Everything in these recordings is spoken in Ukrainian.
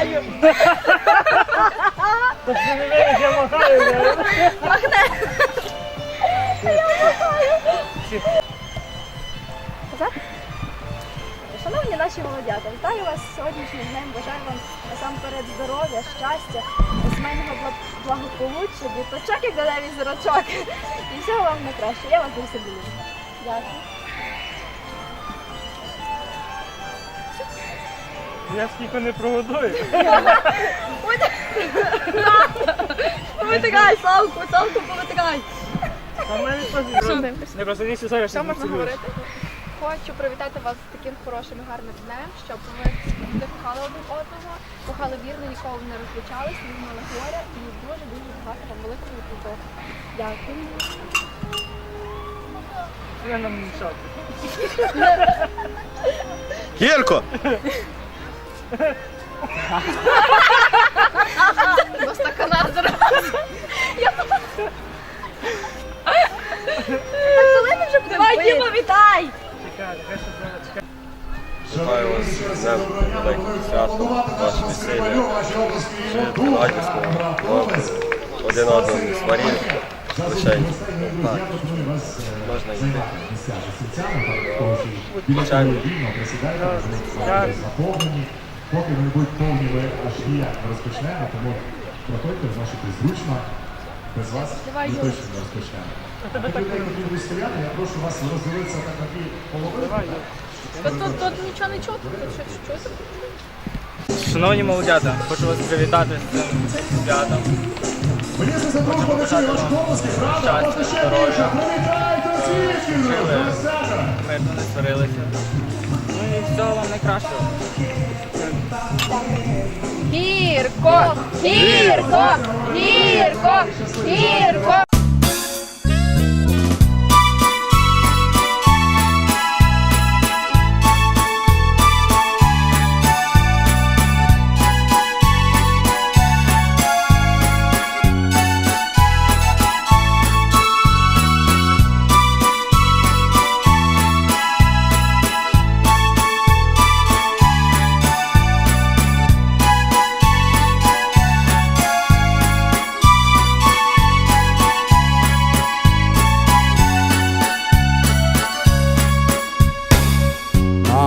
махаю. Я махаю. Шановні наші молодята, вітаю вас сьогоднішнім днем. Бажаю вам насамперед здоров'я, щастя, сімейного благополуччя, діточок, як далевий зірочок. І всього вам найкраще. Я вас дуже люблю. Дякую. Я скільки не прогодую. Повитикай, Славку, Славку, повитикай. А в мене не просто не зараз. Що можна говорити? Хочу привітати вас з таким хорошим і гарним днем, щоб ви завжди кохали один одного, кохали вірно, ніколи не розлучались, не мали горя і дуже дуже багато вам великого любов. Дякую. Я нам мішав. Гірко! До стакана зараз. Коли ми вже будемо? Давай, Діма, вітай! Чекай, хай ще треба чекати. Вітаю вас з днем великим святом, ваше весілля. Жити радісно, добре, один одного не сваріть, лише так, можна йти. Звичайно. Поки вони будуть повні, ви аж не розпочнемо, тому проходьте, значить, зручно. Без вас ми точно не розпочнемо. Стояти, я прошу вас розділитися так на дві половини. Тут, нічого не чути, щось. Шановні молодята, хочу вас привітати з цим святом. Мені це за дружбу не ваш голос, правда? Можна ще більше. Привітайте! До свята! Мирно не сварилися. Ну і всього вам найкращого. Гірко! Гірко! Гірко! Гірко!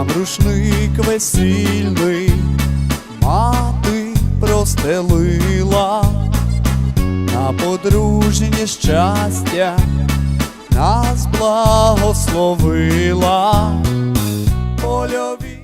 Нам рушник весільний мати простелила, на подружнє щастя нас благословила. Польові